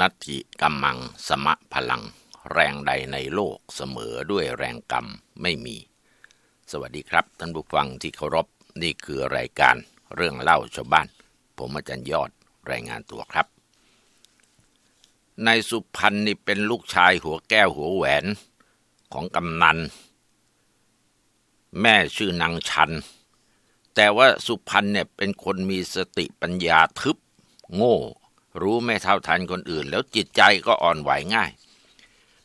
นัตถิกัมมังสมะพลัง แรงใดในโลกเสมอด้วยแรงกรรมไม่มี สวัสดีครับ ท่านผู้ฟังที่เคารพนี่คือรายการเรื่องเล่าชาวบ้าน ผมอาจารย์ยอดรายงานตัวครับในสุพรรณนี่เป็นลูกชายหัวแก้วหัวแหวนของกำนัน แม่ชื่อนางชัน แต่ว่าสุพรรณเนี่ยเป็นคนมีสติปัญญาทึบ โง่ รู้ไม่เท่าทันคนอื่น แล้วจิตใจก็อ่อนไหวง่าย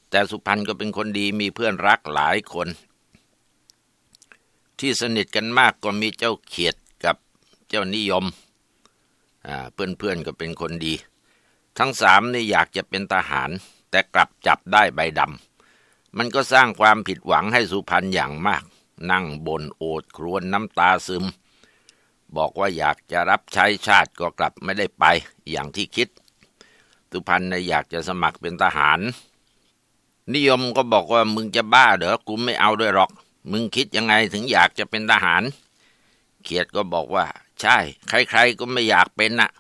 แต่สุพรรณก็เป็นคนดีมีเพื่อนรักหลายคน ที่สนิทกันมากก็มีเจ้าเขียดกับเจ้านิยมเพื่อนเพื่อนก็เป็นคนดี ทั้งสามนี่อยากจะเป็นทหาร แต่กลับจับได้ใบดำมันก็สร้างความผิดหวังให้สุพรรณอย่างมาก นั่งบนโอดครวญน้ำตาซึม บอกว่าอยากจะรับใช้ชาติก็กลับไม่ได้ไปอย่างที่คิด สุพรรณนอยากจะสมัครเป็นทหาร นิยมก็บอกว่ามึงจะบ้าเด้อกูไม่เอาด้วยหรอก มึงคิดยังไงถึงอยากจะเป็นทหาร เขียดก็บอกว่า ใช่ ใครๆก็ไม่อยากเป็นน่ะ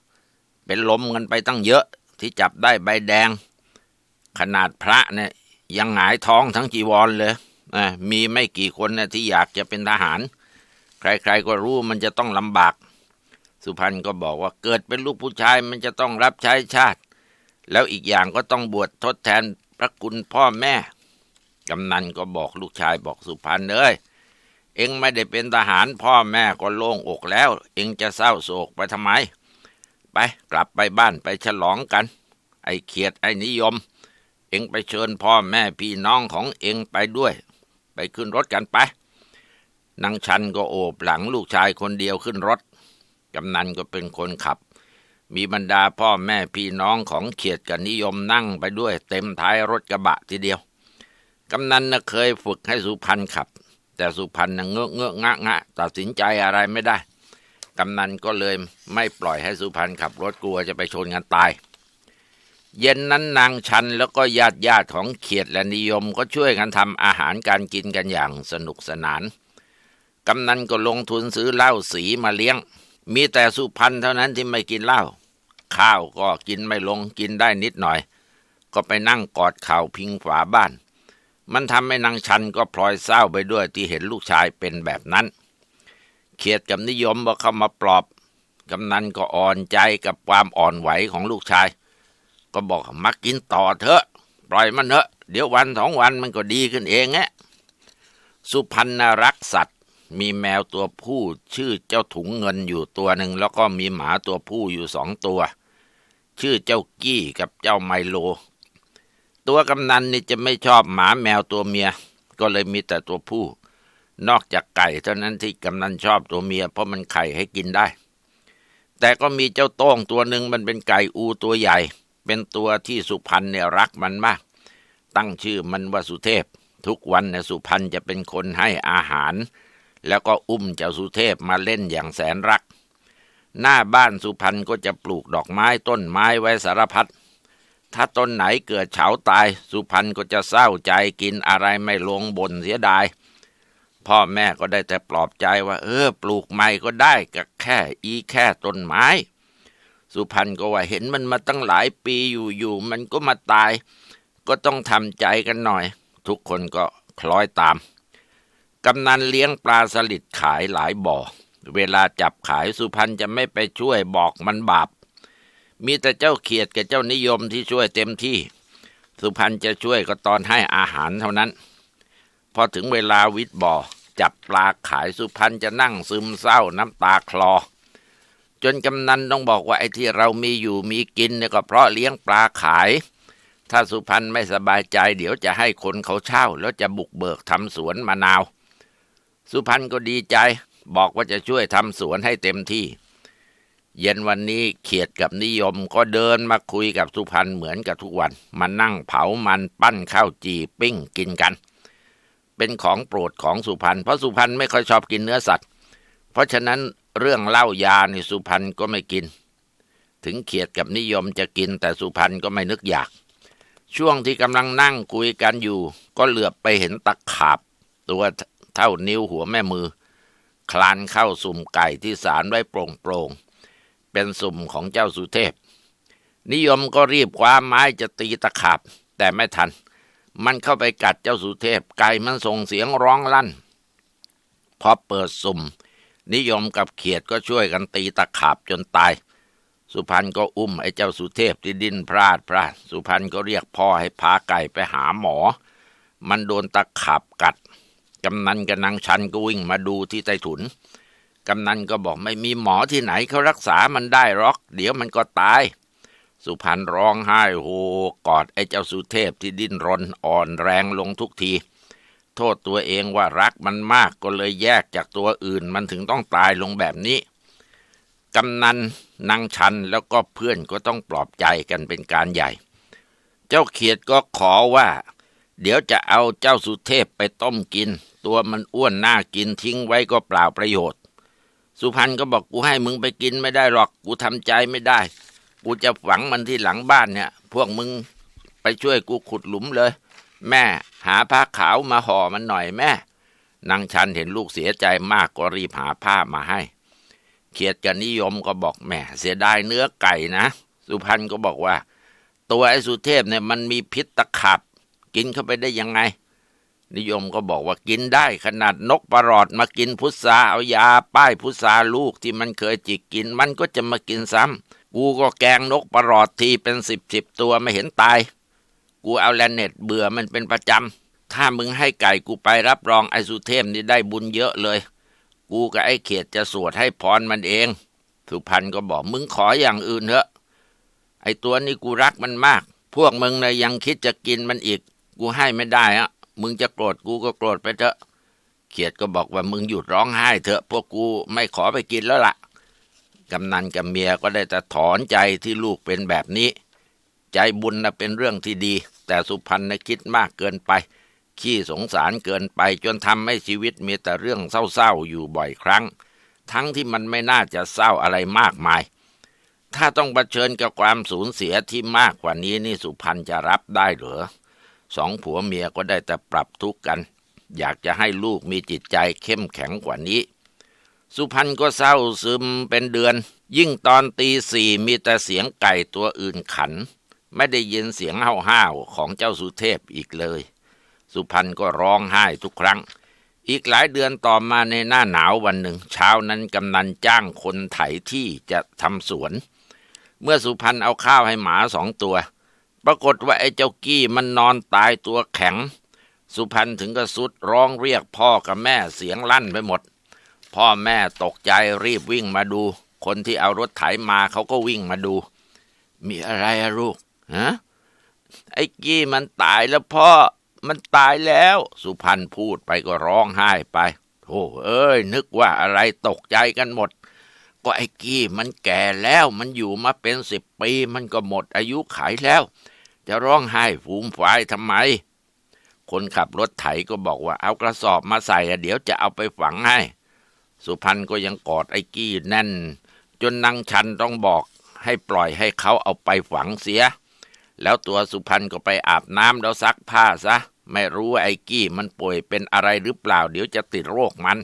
เป็นลมกันไปตั้งเยอะที่จับได้ใบแดง ขนาดพระเนี่ยยังหงายท้องทั้งจีวรเลยมีไม่กี่คนนะที่อยากจะเป็นทหาร ใครๆก็รู้มันจะต้องลำบาก สุพรรณก็บอกว่าเกิดเป็นลูกผู้ชายมันจะต้องรับใช้ชาติ แล้วอีกอย่างก็ต้องบวชทดแทนพระคุณพ่อแม่ กำนันก็บอกลูกชายบอกสุพรรณเอ้ยเอ็งไม่ได้เป็นทหารพ่อแม่ก็โล่งอกแล้ว เอ็งจะเศร้าโศกไปทำไม ไปกลับไปบ้านไปฉลองกัน ไอ้เขียดไอ้นิยม เอ็งไปเชิญพ่อแม่พี่น้องของเอ็งไปด้วย ไปขึ้นรถกันไป นางชันก็โอบหลังลูกชายคนเดียวขึ้นรถ กำนันก็เป็นคนขับ มีบรรดาพ่อแม่พี่น้องของเขียดกับนิยมนั่งไปด้วยเต็มท้ายรถกระบะทีเดียว กำนันน่ะเคยฝึกให้สุพรรณขับ แต่สุพรรณน่ะเงอะเงอะงะงะตัดสินใจอะไรไม่ได้ กำนันก็เลยไม่ปล่อยให้สุพรรณขับรถกลัวจะไปชนกันตายเย็นนั้นนางชันแล้วก็ญาติญาติของเขียดและนิยมก็ช่วยกันทำอาหารการกินกันอย่างสนุกสนาน กำนันก็ลงทุนซื้อเหล้าสีมาเลี้ยง มีแต่สุพรรณเท่านั้นที่ไม่กินเหล้าข้าวก็กินไม่ลงกินได้นิดหน่อย ก็ไปนั่งกอดเข่าพิงฝาบ้าน มันทำให้นางชันก็พลอยเศร้าไปด้วยที่เห็นลูกชายเป็นแบบนั้น เขียดกับนิยมว่าเข้ามาปลอบ กำนันก็อ่อนใจกับความอ่อนไหวของลูกชาย ก็บอกมากินต่อเถอะ ปล่อยมันเถอะ เดี๋ยววันสองวันมันก็ดีขึ้นเองแงสุพรรณรักสัตว มีแมวตัวผู้ชื่อเจ้าถุงเงินอยู่ตัวหนึ่งแล้วก็มีหมาตัวผู้อยู่สองตัว ชื่อเจ้ากี้กับเจ้าไมโล ตัวกำนันนี่จะไม่ชอบหมาแมวตัวเมีย ก็เลยมีแต่ตัวผู้ นอกจากไก่เท่านั้นที่กำนันชอบตัวเมีย เพราะมันไข่ให้กินได้ แต่ก็มีเจ้าโต้งตัวหนึ่งมันเป็นไก่อูตัวใหญ่ เป็นตัวที่สุพรรณเนี่ยรักมันมาก ตั้งชื่อมันว่าสุเทพ ทุกวันเนี่ยสุพรรณจะเป็นคนให้อาหาร แล้วก็อุ้มเจ้าสุเทพมาเล่นอย่างแสนรัก หน้าบ้านสุพรรณก็จะปลูกดอกไม้ต้นไม้ไว้สารพัด ถ้าต้นไหนเกิดเฉาตาย สุพรรณก็จะเศร้าใจกินอะไรไม่ลงบนเสียดาย พ่อแม่ก็ได้แต่ปลอบใจว่า เออ ปลูกใหม่ก็ได้ก็แค่อีแค่ต้นไม้ สุพรรณก็ว่าเห็นมันมาตั้งหลายปีอยู่ๆมันก็มาตาย ก็ต้องทำใจกันหน่อย ทุกคนก็คล้อยตาม กำนันเลี้ยงปลาสลิดขายหลายบ่อ เวลาจับขายสุพรรณจะไม่ไปช่วยบอกมันบาป มีแต่เจ้าเขียดกับเจ้านิยมที่ช่วยเต็มที่ สุพรรณจะช่วยก็ตอนให้อาหารเท่านั้น พอถึงเวลาวิทย์บ่อ จับปลาขายสุพรรณจะนั่งซึมเศร้าน้ำตาคลอ จนกำนันต้องบอกว่าไอ้ที่เรามีอยู่มีกินเนี่ยก็เพราะเลี้ยงปลาขายถ้าสุพรรณไม่สบายใจ เดี๋ยวจะให้คนเขาเช่า แล้วจะบุกเบิกทำสวนมะนาว สุพรรณก็ดีใจ บอกว่าจะช่วยทำสวนให้เต็มที่ เย็นวันนี้เขียดกับนิยมก็เดินมาคุยกับสุพรรณเหมือนกับทุกวัน มานั่งเผามันปั้นข้าวจีปิ้งกินกัน เป็นของโปรดของสุพรรณเพราะสุพรรณไม่ค่อยชอบกินเนื้อสัตว์ เพราะฉะนั้นเรื่องเหล้ายาในสุพรรณก็ไม่กิน ถึงเขียดกับนิยมจะกินแต่สุพรรณก็ไม่นึกอยาก ช่วงที่กำลังนั่งคุยกันอยู่ ก็เหลือบไปเห็นตะขาบตัว เท่านิ้วหัวแม่มือ คลานเข้าสุ่มไก่ที่สารไว้โปร่งโปรงเป็นสุ่มของเจ้าสุเทพ นิยมก็รีบคว้าไม้จะตีตะขาบ แต่ไม่ทัน มันเข้าไปกัดเจ้าสุเทพ ไก่มันส่งเสียงร้องลั่น พอเปิดสุ่ม นิยมกับเขียดก็ช่วยกันตีตะขาบจนตาย สุพรรณก็อุ้มไอ้เจ้าสุเทพที่ดิ้นพลาดพลาด สุพรรณก็เรียกพ่อให้พาไก่ไปหาหมอ มันโดนตะขาบกัด กำนันกับนางชันก็วิ่งมาดูที่ใต้ถุน กำนันก็บอกไม่มีหมอที่ไหนเขารักษามันได้หรอก เดี๋ยวมันก็ตาย สุพรรณร้องไห้โฮกอดไอ้เจ้าสุเทพที่ดิ้นรนอ่อนแรงลงทุกที โทษตัวเองว่ารักมันมากก็เลยแยกจากตัวอื่นมันถึงต้องตายลงแบบนี้ กำนันนางชันแล้วก็เพื่อนก็ต้องปลอบใจกันเป็นการใหญ่ เจ้าเขียดก็ขอว่า เดี๋ยวจะเอาเจ้าสุเทพไปต้มกิน ตัวมันอ้วนน่ากินทิ้งไว้ก็เปล่าประโยชน์ สุพรรณก็บอกกูให้มึงไปกินไม่ได้หรอกกูทำใจไม่ได้ กูจะฝังมันที่หลังบ้านเนี่ย พวกมึงไปช่วยกูขุดหลุมเลย แม่หาผ้าขาวมาห่อมันหน่อยแม่นางชันเห็นลูกเสียใจมากก็รีบหาผ้ามาให้เขียดกับนิยมก็บอกแม่เสียดายเนื้อไก่นะ สุพรรณก็บอกว่า ตัวไอ้สุเทพเนี่ยมันมีพิษตะขับ กินเข้าไปได้ยังไง นิยมก็บอกว่ากินได้ขนาดนกประหลอดมากินพุทราเอายาป้ายพุทราลูกที่มันเคยจิกกิน มันก็จะมากินซ้ำกูก็แกงนกประหลอดทีเป็นสิบสิบตัวไม่เห็นตาย กูเอาแลนเน็ตเบื่อมันเป็นประจำถ้ามึงให้ไก่กูไปรับรองไอสุเทพนี่ได้บุญเยอะเลย กูกับไอ้เขตจะสวดให้พรมันเอง สุพรรณก็บอกมึงขออย่างอื่นเถอะไอตัวนี้กูรักมันมาก พวกมึงเนะยังคิดจะกินมันอีก กูให้ไม่ได้อะ มึงจะโกรธกูก็โกรธไปเถอะเขียดก็บอกว่ามึงหยุดร้องไห้เถอะ พวกกูไม่ขอไปกินแล้วละ่ะกำนันกับเมียก็ได้แต่ถอนใจที่ลูกเป็นแบบนี้ ใจบุญนะเป็นเรื่องที่ดี แต่สุพรรณนะคิดมากเกินไป ขี้สงสารเกินไปจนทำให้ชีวิตมีแต่เรื่องเศร้าๆอยู่บ่อยครั้ง ทั้งที่มันไม่น่าจะเศร้าอะไรมากมาย ถ้าต้องเผชิญกับความสูญเสียที่มากกว่านี้นี่สุพรรณจะรับได้หรือ สองผัวเมียก็ได้แต่ปรับทุกข์กัน อยากจะให้ลูกมีจิตใจเข้มแข็งกว่านี้ สุพรรณก็เศร้าซึมเป็นเดือน ยิ่งตอนตีสี่มีแต่เสียงไก่ตัวอื่นขัน ไม่ได้ยินเสียงห้าวๆของเจ้าสุเทพอีกเลย สุพรรณก็ร้องไห้ทุกครั้งอีกหลายเดือนต่อมาในหน้าหนาววันหนึ่ง เช้านั้นกำนันจ้างคนไถที่จะทำสวน เมื่อสุพรรณเอาข้าวให้หมาสองตัว ปรากฏว่าไอ้เจ้ากี้มันนอนตายตัวแข็ง สุพรรณถึงกับสุดร้องเรียกพ่อกับแม่เสียงลั่นไปหมด พ่อแม่ตกใจรีบวิ่งมาดู คนที่เอารถไถมาเขาก็วิ่งมาดู มีอะไรอะลูกฮะไอ้กี้มันตายแล้วพ่อมันตายแล้ว สุพรรณพูดไปก็ร้องไห้ไปโธ่เอ้ย นึกว่าอะไรตกใจกันหมด ก็ไอ้กี้มันแก่แล้วมันอยู่มาเป็นสิบปี มันก็หมดอายุขายแล้ว จะร้องไห้ฟูมฝายทำไม คนขับรถไถก็บอกว่าเอากระสอบมาใส่เดี๋ยวจะเอาไปฝังให้ สุพรรณก็ยังกอดไอ้กี้แน่น จนนางชันต้องบอกให้ปล่อยให้เขาเอาไปฝังเสีย แล้วตัวสุพรรณก็ไปอาบน้ำแล้วซักผ้าซะ ไม่รู้ว่าไอ้กี้มันป่วยเป็นอะไรหรือเปล่า เดี๋ยวจะติดโรคมัน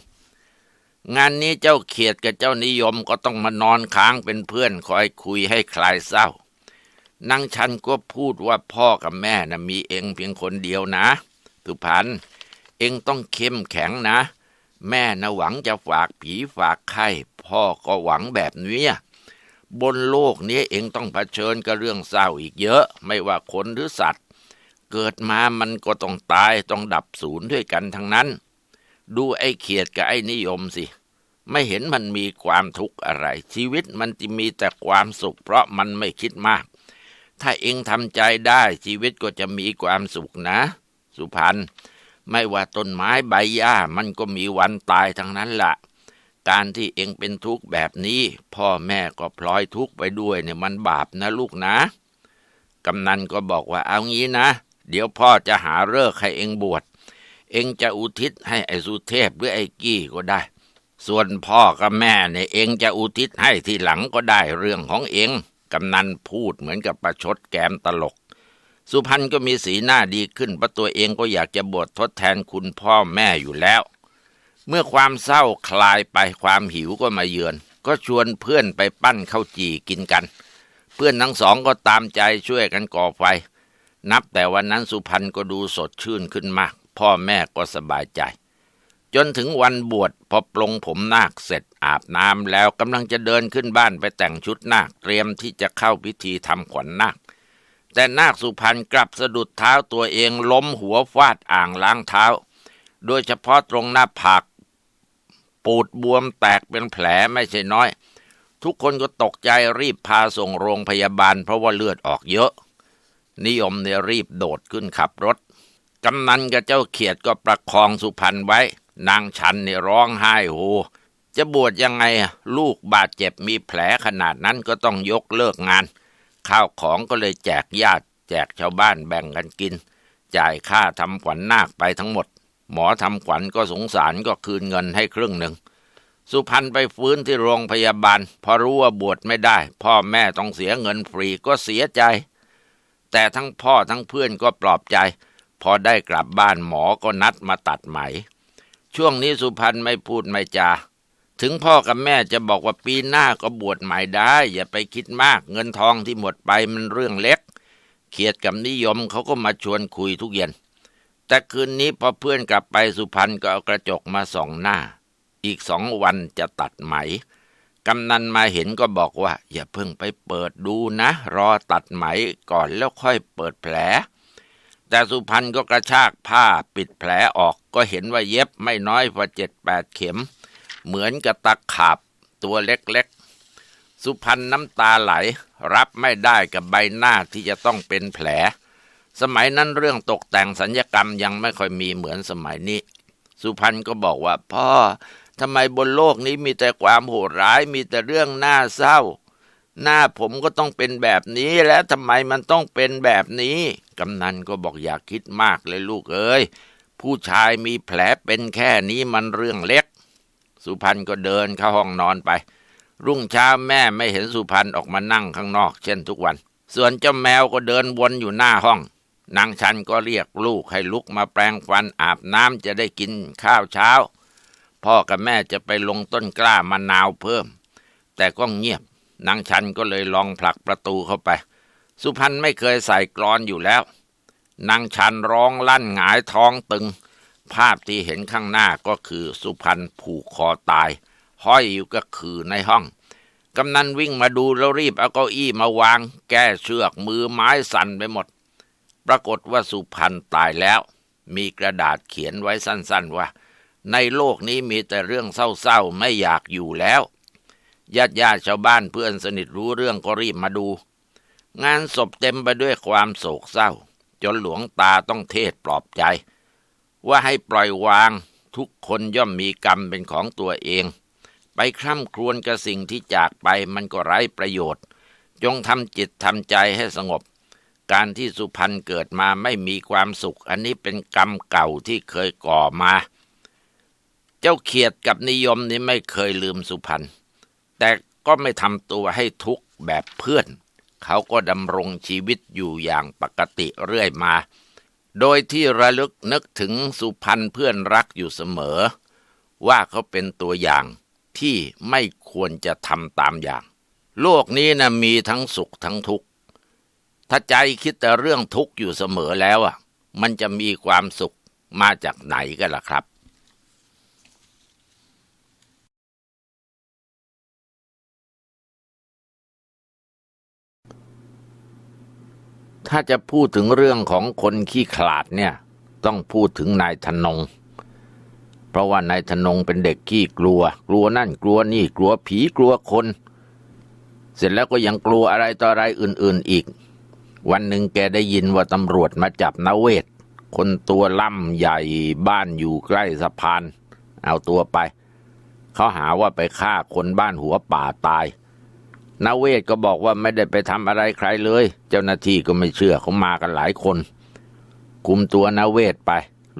งานนี้เจ้าเขียดกับเจ้านิยมก็ต้องมานอนค้างเป็นเพื่อนคอยคุยให้คลายเศร้า นางชันก็พูดว่าพ่อกับแม่นะมีเองเพียงคนเดียวนะสุพรรณเองต้องเข้มแข็งนะ แม่นะหวังจะฝากผีฝากไข้พ่อก็หวังแบบนี้บนโลกนี้เองต้องเผชิญกับเรื่องเศร้าอีกเยอะ ไม่ว่าคนหรือสัตว์ เกิดมามันก็ต้องตายต้องดับศูนย์ด้วยกันทั้งนั้น ดูไอ้เขียดกับไอ้นิยมสิ ไม่เห็นมันมีความทุกข์อะไร ชีวิตมันจะมีแต่ความสุข เพราะมันไม่คิดมาก ถ้าเองทำใจได้ชีวิตก็จะมีความสุขนะ สุพรรณไม่ว่าต้นไม้ใบหญ้ามันก็มีวันตายทั้งนั้นละ่ะ การที่เองเป็นทุกข์แบบนี้ พ่อแม่ก็พลอยทุกข์ไปด้วยเนี่ยมันบาปนะลูกนะ กำนันก็บอกว่าเอางี้นะ เดี๋ยวพ่อจะหาเลิกให้เองบวช เองจะอุทิศให้ไอ้สุเทพหรือไอ้กี้ก็ได้ ส่วนพ่อกับแม่เนี่ยเองจะอุทิศให้ทีหลังก็ได้เรื่องของเอง กำนันพูดเหมือนกับประชดแกมตลก สุพรรณก็มีสีหน้าดีขึ้นเพราะตัวเองก็อยากจะบวชทดแทนคุณพ่อแม่อยู่แล้ว เมื่อความเศร้าคลายไปความหิวก็มาเยือน ก็ชวนเพื่อนไปปั้นข้าวจี่กินกัน เพื่อนทั้งสองก็ตามใจช่วยกันก่อไฟ นับแต่วันนั้นสุพรรณก็ดูสดชื่นขึ้นมาก พ่อแม่ก็สบายใจ จนถึงวันบวชพอปลงผมนาคเสร็จอาบน้ำแล้วกำลังจะเดินขึ้นบ้านไปแต่งชุดนาคเตรียมที่จะเข้าพิธีทำขวัญนาค แต่นาคสุพรรณกลับสะดุดเท้าตัวเองล้มหัวฟาดอ่างล้างเท้า โดยเฉพาะตรงหน้าผากปูดบวมแตกเป็นแผลไม่ใช่น้อย ทุกคนก็ตกใจรีบพาส่งโรงพยาบาลเพราะว่าเลือดออกเยอะ นิยมเนี่ยรีบโดดขึ้นขับรถกำนันกับเจ้าเขียดก็ประคองสุพรรณไว้ นางชันเนี่ยร้องไห้โฮจะบวชยังไงลูกบาดเจ็บมีแผลขนาดนั้นก็ต้องยกเลิกงาน ข้าวของก็เลยแจกญาติ แจกชาวบ้านแบ่งกันกิน จ่ายค่าทำขวัญนาคไปทั้งหมด หมอทำขวัญก็สงสารก็คืนเงินให้ครึ่งหนึ่ง สุพรรณไปฟื้นที่โรงพยาบาล พอรู้ว่าบวชไม่ได้ พ่อแม่ต้องเสียเงินฟรีก็เสียใจ แต่ทั้งพ่อทั้งเพื่อนก็ปลอบใจ พอได้กลับบ้านหมอก็นัดมาตัดไหม ช่วงนี้สุพรรณไม่พูดไม่จา ถึงพ่อกับแม่จะบอกว่าปีหน้าก็บวชใหม่ได้ อย่าไปคิดมาก เงินทองที่หมดไปมันเรื่องเล็ก เขียดกับนิยมเขาก็มาชวนคุยทุกเย็น แต่คืนนี้พอเพื่อนกลับไปสุพรรณก็เอากระจกมาส่องหน้า อีกสองวันจะตัดไหม กำนันมาเห็นก็บอกว่า อย่าเพิ่งไปเปิดดูนะ รอตัดไหมก่อนแล้วค่อยเปิดแผล แต่สุพรรณก็กระชากผ้าปิดแผลออกก็เห็นว่าเย็บไม่น้อยกว่าเจ็ดแปดเข็ม เหมือนกับตะขาบตัวเล็กๆ สุพรรณน้ำตาไหล รับไม่ได้กับใบหน้าที่จะต้องเป็นแผล สมัยนั้นเรื่องตกแต่งสัญญกรรมยังไม่ค่อยมีเหมือนสมัยนี้ สุพรรณก็บอกว่าพ่อทำไมบนโลกนี้มีแต่ความโหดร้ายมีแต่เรื่องน่าเศร้า หน้าผมก็ต้องเป็นแบบนี้และทำไมมันต้องเป็นแบบนี้ กำนันก็บอกอย่าคิดมากเลยลูกเอ้ย ผู้ชายมีแผลเป็นแค่นี้มันเรื่องเล็ก สุพรรณก็เดินเข้าห้องนอนไป รุ่งเช้าแม่ไม่เห็นสุพรรณออกมานั่งข้างนอก เช่นทุกวัน ส่วนเจ้าแมวก็เดินวนอยู่หน้าห้องนางชันก็เรียกลูกให้ลุกมาแปรงฟันอาบน้ำจะได้กินข้าวเช้า พ่อกับแม่จะไปลงต้นกล้ามะนาวเพิ่ม แต่ก็เงียบ นางชันก็เลยลองผลักประตูเข้าไป สุพรรณไม่เคยใส่กรอนอยู่แล้ว นางชันร้องลั่นหงายท้องตึง ภาพที่เห็นข้างหน้าก็คือสุพรรณผูกคอตาย ห้อยอยู่ก็คือในห้องกำนันวิ่งมาดูแล้วรีบเอาเก้าอี้มาวาง แก้เชือกมือไม้สั่นไปหมด ปรากฏว่าสุพรรณตายแล้ว มีกระดาษเขียนไว้สั้นๆว่า ในโลกนี้มีแต่เรื่องเศร้าๆไม่อยากอยู่แล้ว ญาติญาติชาวบ้านเพื่อนสนิทรู้เรื่องก็รีบมาดู งานศพเต็มไปด้วยความโศกเศร้า จนหลวงตาต้องเทศปลอบใจ ว่าให้ปล่อยวางทุกคนย่อมมีกรรมเป็นของตัวเอง ไปคร่ำครวญกับสิ่งที่จากไปมันก็ไร้ประโยชน์ จงทำจิตทำใจให้สงบ การที่สุพรรณเกิดมาไม่มีความสุข อันนี้เป็นกรรมเก่าที่เคยก่อมา เจ้าเขียดกับนิยมนี่ไม่เคยลืมสุพรรณ แต่ก็ไม่ทำตัวให้ทุกข์แบบเพื่อน เขาก็ดำรงชีวิตอยู่อย่างปกติเรื่อยมา โดยที่ระลึกนึกถึงสุพรรณเพื่อนรักอยู่เสมอ ว่าเขาเป็นตัวอย่างที่ไม่ควรจะทำตามอย่าง โลกนี้นะมีทั้งสุขทั้งทุกข์ถ้าใจคิดแต่เรื่องทุกข์อยู่เสมอแล้วอะ มันจะมีความสุขมาจากไหนกันล่ะครับ ถ้าจะพูดถึงเรื่องของคนขี้ขลาดเนี่ย ต้องพูดถึงนายธนง เพราะว่านายธนงเป็นเด็กขี้กลัว กลัวนั่นกลัวนี่กลัวผีกลัวคน เสร็จแล้วก็ยังกลัวอะไรต่ออะไรอื่น ๆอีก วันหนึ่งแกได้ยินว่าตำรวจมาจับนาเวศคนตัวล่ำใหญ่บ้านอยู่ใกล้สะพาน เอาตัวไป เขาหาว่าไปฆ่าคนบ้านหัวป่าตาย นาเวศก็บอกว่าไม่ได้ไปทำอะไรใครเลย เจ้าหน้าที่ก็ไม่เชื่อเขามากันหลายคน คุมตัวนาเวศไป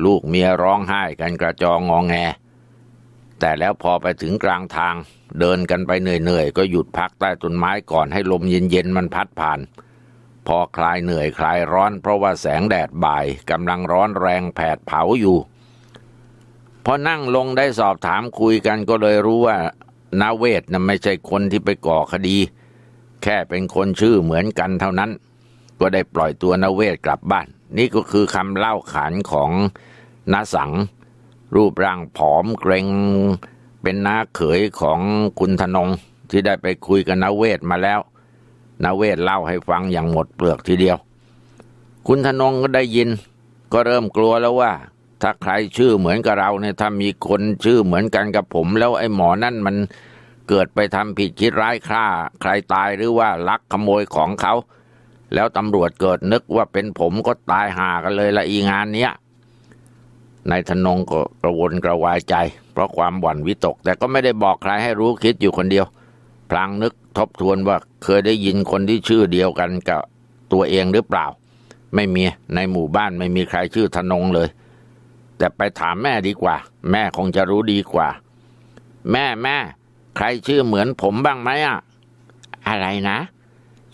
ลูกเมียร้องไห้กันกระจองงองแง แต่แล้วพอไปถึงกลางทาง เดินกันไปเหนื่อยๆ ก็หยุดพักใต้ต้นไม้ก่อนให้ลมเย็นๆมันพัดผ่าน พอคลายเหนื่อยคลายร้อน เพราะว่าแสงแดดบ่ายกำลังร้อนแรงแผดเผาอยู่พอนั่งลงได้สอบถามคุยกันก็เลยรู้ว่า นาเวศนะไม่ใช่คนที่ไปก่อคดี แค่เป็นคนชื่อเหมือนกันเท่านั้น ก็ได้ปล่อยตัวนาเวศกลับบ้าน นี่ก็คือคำเล่าขานของนาสัง รูปร่างผอมเกรงเป็นน้าเขยของคุณธนงที่ได้ไปคุยกับนาเวศมาแล้วนาเวศเล่าให้ฟังอย่างหมดเปลือกทีเดียว คุณธนงก็ได้ยิน ก็เริ่มกลัวแล้วว่า ถ้าใครชื่อเหมือนกับเราเนี่ยถ้ามีคนชื่อเหมือนกันกับผม แล้วไอ้หมอนั่นมันเกิดไปทำผิดคิดร้ายฆ่า ใครตายหรือว่าลักขโมยของเขา แล้วตำรวจเกิดนึกว่าเป็นผมก็ตายหากันเลยละอีงานเนี้ยนายธนงก็กระวนกระวายใจ เพราะความหวั่นวิตก แต่ก็ไม่ได้บอกใครให้รู้คิดอยู่คนเดียว พลางนึกทบทวนว่าเคยได้ยินคนที่ชื่อเดียวกันกับตัวเองหรือเปล่า ไม่มีในหมู่บ้านไม่มีใครชื่อธนงเลย แต่ไปถามแม่ดีกว่า แม่คงจะรู้ดีกว่า แม่แม่ ใครชื่อเหมือนผมบ้างไหมอะอะไรนะ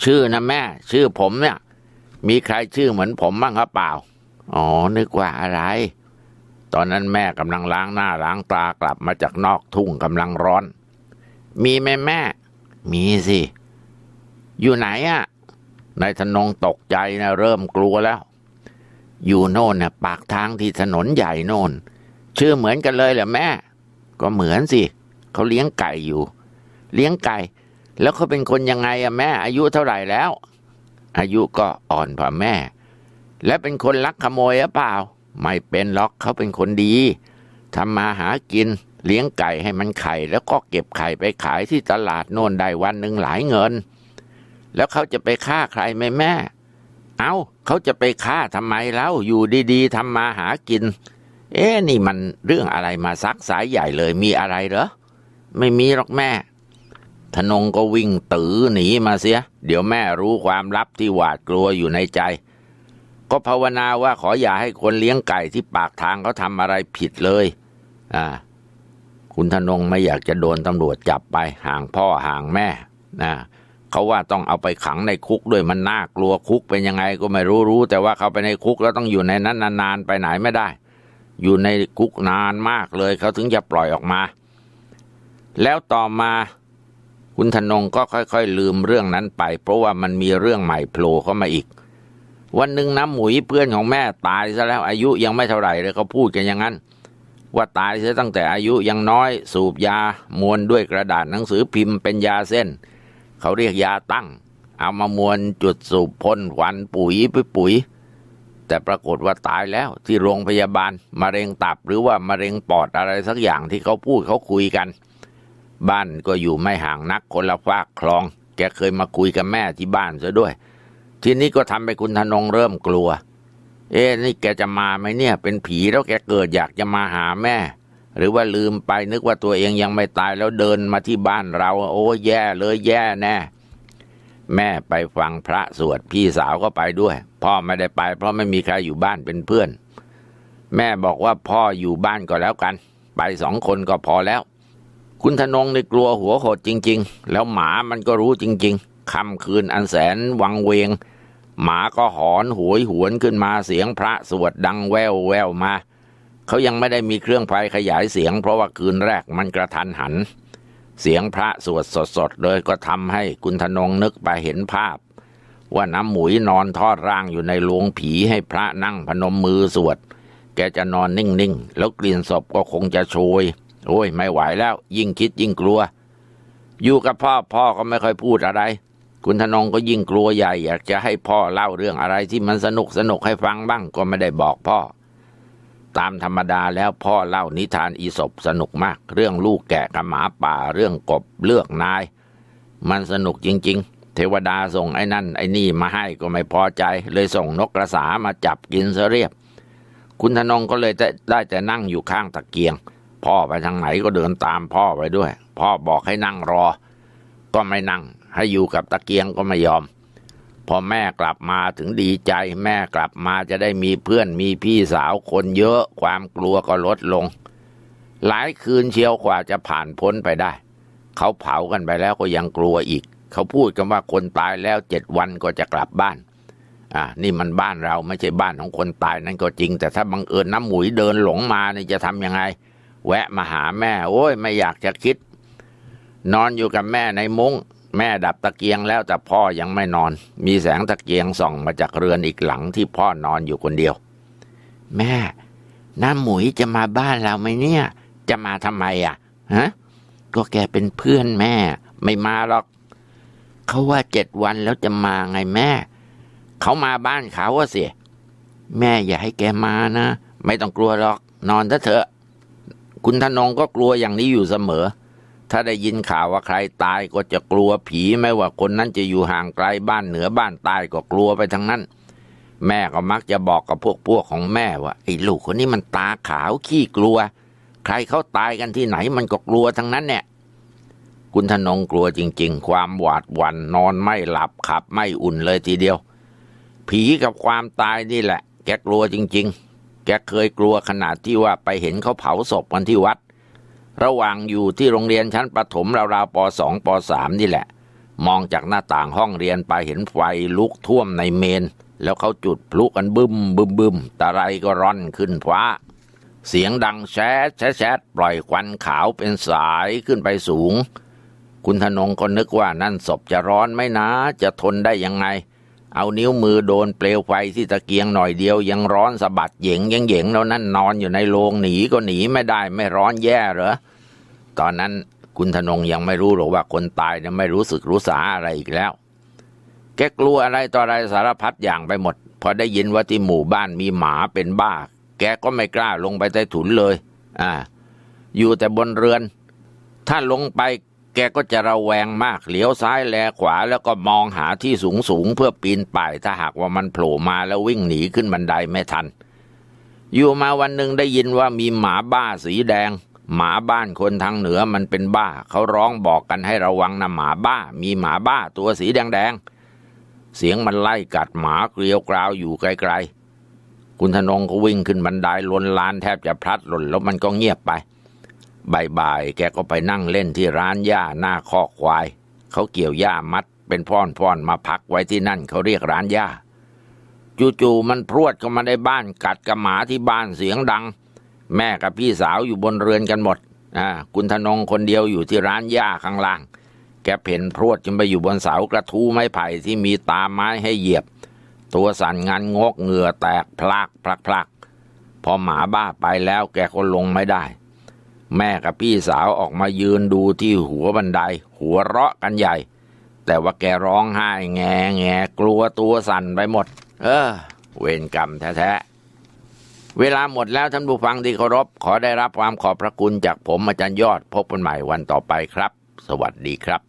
ชื่อนะแม่ ชื่อผมเนี่ย มีใครชื่อเหมือนผมบ้างครับเปล่า อ๋อ นึกว่าอะไร ตอนนั้นแม่กำลังล้างหน้าล้างตากลับมาจากนอกทุ่งกำลังร้อน มีไหมแม่ มีสิ อยู่ไหนอะนายธนงตกใจนะเริ่มกลัวแล้ว อยู่โน่นน่ะปากทางที่ถนนใหญ่โน่น ชื่อเหมือนกันเลยเหรอแม่ ก็เหมือนสิเขาเลี้ยงไก่อยู่ เลี้ยงไก่ แล้วเขาเป็นคนยังไงอะแม่ อายุเท่าไหร่แล้ว อายุก็อ่อนกว่าแม่ และเป็นคนลักขโมยหรือเปล่า ไม่เป็นหรอกเขาเป็นคนดีทำมาหากินเลี้ยงไก่ให้มันไข่ แล้วก็เก็บไข่ไปขายที่ตลาดโน่นได้วันหนึ่งหลายเงิน แล้วเขาจะไปฆ่าใครไหมแม่ เอาเขาจะไปฆ่าทำไมแล้วอยู่ดีๆทำมาหากิน เอ๊ะนี่มันเรื่องอะไรมาซักสายใหญ่เลยมีอะไรเหรอ ไม่มีหรอกแม่ ธนงก็วิ่งตือหนีมาเสีย เดี๋ยวแม่รู้ความลับที่หวาดกลัวอยู่ในใจ ก็ภาวนาว่าขออย่าให้คนเลี้ยงไก่ที่ปากทางเขาทำอะไรผิดเลย อ่า คุณธนงไม่อยากจะโดนตำรวจจับไปห่างพ่อห่างแม่นะ เขาว่าต้องเอาไปขังในคุกด้วยมันน่ากลัวคุกเป็นยังไงก็ไม่รู้รู้ แต่ว่าเขาไปในคุกแล้วต้องอยู่ในนั้นนานๆไปไหนไม่ได้ อยู่ในคุกนานมากเลย เขาถึงจะปล่อยออกมา แล้วต่อมาคุณธนงก็ค่อยๆ ลืมเรื่องนั้นไป เพราะว่ามันมีเรื่องใหม่โผล่เข้ามาอีก วันหนึ่งน้ำหมุยเพื่อนของแม่ตายซะแล้วอายุยังไม่เท่าไหร่เลยเขาพูดกันอย่างนั้น ว่าตายเสียตั้งแต่อายุยังน้อย สูบยามวนด้วยกระดาษหนังสือพิมพ์เป็นยาเส้น เขาเรียกยาตั้ง เอามามวนจุดสูบพ่นควันปุ๋ยไปปุ๋ย แต่ปรากฏว่าตายแล้วที่โรงพยาบาลมะเร็งตับหรือว่ามะเร็งปอดอะไรสักอย่างที่เขาพูดเขาคุยกัน บ้านก็อยู่ไม่ห่างนักคนละฝากคลอง แกเคยมาคุยกับแม่ที่บ้านซะด้วย ทีนี้ก็ทำให้คุณธนงเริ่มกลัว เอ๊ะนี่แกจะมาไหมเนี่ย เป็นผีแล้วแกเกิดอยากจะมาหาแม่ หรือว่าลืมไปนึกว่าตัวเองยังไม่ตายแล้วเดินมาที่บ้านเรา โอ้แย่เลยแย่แน่แม่ไปฟังพระสวดพี่สาวก็ไปด้วย พ่อไม่ได้ไป เพราะไม่มีใครอยู่บ้านเป็นเพื่อน แม่บอกว่าพ่ออยู่บ้านก็แล้วกัน ไปสองคนก็พอแล้ว คุณธนงในกลัวหัวโหดจริง ๆ แล้วหมามันก็รู้จริง ๆค่ำคืนอันแสนวังเวง หมาก็หอนหวยหวนขึ้นมาเสียงพระสวดดังแววแววมา เขายังไม่ได้มีเครื่องไฟขยายเสียง เพราะว่าคืนแรกมันกระทันหัน เสียงพระสวดสดๆเลยก็ทำให้คุณธนงนึกไปเห็นภาพ ว่าน้ำหมุยนอนทอดร่างอยู่ในโลวงผีให้พระนั่งพนมมือสวด แกจะนอนนิ่งๆ แล้วกลิ่นศพก็คงจะโชย โอ้ยไม่ไหวแล้ว ยิ่งคิดยิ่งกลัว อยู่กับพ่อพ่อก็ไม่ค่อยพูดอะไร คุณธนงก็ยิ่งกลัวใหญ่อยากจะให้พ่อเล่าเรื่องอะไรที่มันสนุกสนุกให้ฟังบ้างก็ไม่ได้บอกพ่อ ตามธรรมดาแล้วพ่อเล่านิทานอีสบสนุกมาก เรื่องลูกแกะกับหมาป่าเรื่องกบเลือกนาย มันสนุกจริง ๆ เทวดาส่งไอ้นั่น ไอ้นี่มาให้ก็ไม่พอใจ เลยส่งนกกระสามาจับกินซะเรียบ คุณธนงก็เลยได้ได้แต่นั่งอยู่ข้างตะเกียง พ่อไปทางไหนก็เดินตามพ่อไปด้วย พ่อบอกให้นั่งรอ ก็ไม่นั่ง ให้อยู่กับตะเกียงก็ไม่ยอม พอแม่กลับมาถึงดีใจ แม่กลับมาจะได้มีเพื่อนมีพี่สาวคนเยอะ ความกลัวก็ลดลง หลายคืนเชียวกว่าจะผ่านพ้นไปได้ เขาเผากันไปแล้วก็ยังกลัวอีก เขาพูดกันว่าคนตายแล้วเจ็ดวันก็จะกลับบ้าน อ่า นี่มันบ้านเราไม่ใช่บ้านของคนตายนั่นก็จริง แต่ถ้าบังเอิญน้ำหมุยเดินหลงมานี่จะทำยังไง แวะมาหาแม่ โอ้ยไม่อยากจะคิด นอนอยู่กับแม่ในมุง้ง แม่ดับตะเกียงแล้วแต่พ่อยังไม่นอน มีแสงตะเกียงส่องมาจากเรือนอีกหลังที่พ่อนอนอยู่คนเดียว แม่น้าหมุยจะมาบ้านเราไหมเนี่ย จะมาทำไมอะฮะก็แกเป็นเพื่อนแม่ ไม่มาหรอกเขาว่าเจ็ดวันแล้วจะมาไงแม่ เขามาบ้านเขาอะสิแม่อย่าให้แกมานะ ไม่ต้องกลัวหรอก นอนซะเถอะ คุณธนงก็กลัวอย่างนี้อยู่เสมอ ถ้าได้ยินข่าวว่าใครตายก็จะกลัวผีไม่ว่าคนนั้นจะอยู่ห่างไกลบ้านเหนือบ้านใต้ก็กลัวไปทั้งนั้น แม่ก็มักจะบอกกับพวกพวกของแม่ว่าไอ้ลูกคนนี้มันตาขาวขี้กลัว ใครเขาตายกันที่ไหนมันก็กลัวทั้งนั้นเนี่ยคุณธนงกลัวจริง ๆ ความหวาดหวั่นนอนไม่หลับขับไม่อุ่นเลยทีเดียว ผีกับความตายนี่แหละ แกกลัวจริง ๆ แกเคยกลัวขนาดที่ว่าไปเห็นเขาเผาศพกันที่วัด ระหว่างอยู่ที่โรงเรียนชั้นประถมราวๆปสองปสามนี่แหละ มองจากหน้าต่างห้องเรียนไปเห็นไฟลุกท่วมในเมน แล้วเขาจุดพลุกันบึ้มบึ้มบึ้มตะไรก็ร่อนขึ้นฟ้า เสียงดังแชดแชดแชดปล่อยควันขาวเป็นสายขึ้นไปสูง คุณธนงก็นึกว่านั่นศพจะร้อนไหมนะ จะทนได้ยังไง เอานิ้วมือโดนเปลวไฟที่ตะเกียงหน่อยเดียว ยังร้อนสะบัดเหยงยังเหยงแล้วนั่นนอนอยู่ในโรงหนีก็หนีไม่ได้ไม่ร้อนแย่เหรอตอนนั้นคุณธนงยังไม่รู้หรอกว่าคนตายเนี่ยไม่รู้สึกรู้สาอะไรอีกแล้ว แกกลัวอะไรต่ออะไรสารพัดอย่างไปหมด พอได้ยินว่าที่หมู่บ้านมีหมาเป็นบ้า แกก็ไม่กล้าลงไปใต้ถุนเลย อ่า อยู่แต่บนเรือน ถ้าลงไป แกก็จะระแวงมากเหลียวซ้ายแลขวาแล้วก็มองหาที่สูงสูงๆเพื่อปีนป่ายถ้าหากว่ามันโผล่มาแล้ววิ่งหนีขึ้นบันไดไม่ทัน อยู่มาวันหนึ่งได้ยินว่ามีหมาบ้าสีแดง หมาบ้านคนทางเหนือมันเป็นบ้า เขาร้องบอกกันให้ระวังนะหมาบ้า มีหมาบ้าตัวสีแดงๆเสียงมันไล่กัดหมาเกลียวกราวอยู่ไกลๆคุณธนงก็วิ่งขึ้นบันไดลนลานแทบจะพลัดหล่นแล้วมันก็เงียบไป บ่ายๆแกก็ไปนั่งเล่นที่ร้านหญ้าหน้าคอกควาย เขาเกี่ยวหญ้ามัดเป็นพ่อนๆมาพักไว้ที่นั่นเขาเรียกร้านหญ้าจู่ๆมันพรวดเข้ามาในบ้านกัดกับหมาที่บ้านเสียงดัง แม่กับพี่สาวอยู่บนเรือนกันหมดอ่าคุณธนงคนเดียวอยู่ที่ร้านหญ้าข้างล่าง แกเพ่นพรวดจนไปอยู่บนเสากระทู้ไม้ไผ่ที่มีตาไม้ให้เหยียบ ตัวสั่นงานงกเหงื่อแตกพลากพลักพลักพอหมาบ้าไปแล้วแกก็ลงไม่ได้ แม่กับพี่สาวออกมายืนดูที่หัวบันได หัวเราะกันใหญ่ แต่ว่าแกร้องไห้แงแงกลัวตัวสั่นไปหมด เออ เวรกรรมแท้ๆ เวลาหมดแล้วท่านผู้ฟังที่เคารพขอได้รับความขอบพระคุณจากผมอาจารย์ยอดพบกันใหม่วันต่อไปครับ สวัสดีครับ